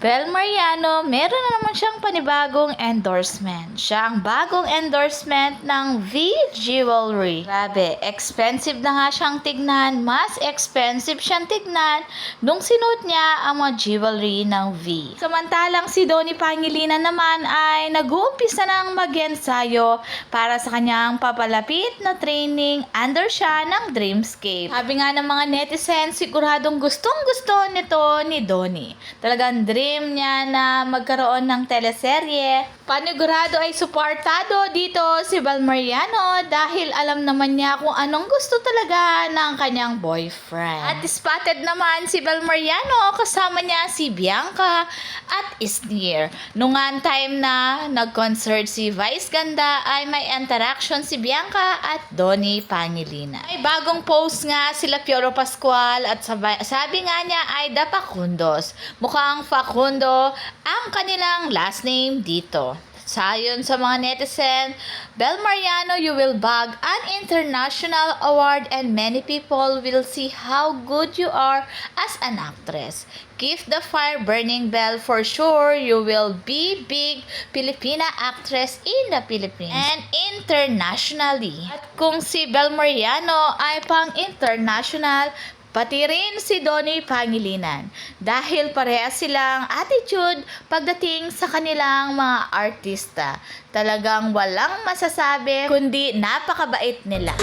Bel Mariano, meron na naman siyang panibagong endorsement. Siya ang bagong endorsement ng V Jewelry. Grabe, expensive na nga siyang tignan. Mas expensive siyang tignan nung sinuot niya ang mga jewelry ng V. Samantalang si Donnie Pangilinan naman ay nag-uumpisa ng mag-ensayo para sa kanyang papalapit na training under siya ng Dreamscape. Sabi nga ng mga netizens, siguradong gustong gusto nito ni Donnie. Talagang dream niya na magkaroon ng teleserye. Panigurado ay suportado dito si Bal Mariano dahil alam naman niya kung anong gusto talaga ng kanyang boyfriend. At spotted naman si Bal Mariano kasama niya si Bianca at Isnir. Nga time na nag-concert si Vice Ganda ay may interaction si Bianca at Donnie Pangilinan. May bagong post nga sila Piero Pascual at sabi, sabi nga niya ay Dapacundos. Mukhang Facundo ang kanilang last name dito. Sayon sa mga netizen, Bel Mariano, you will bag an international award and many people will see how good you are as an actress. Keep the fire burning, Bel. For sure, you will be big Filipina actress in the Philippines and internationally. At kung si Bel Mariano ay pang international, Pati rin si Donnie Pangilinan dahil parehas silang attitude pagdating sa kanilang mga artista. Talagang walang masasabi kundi napakabait nila.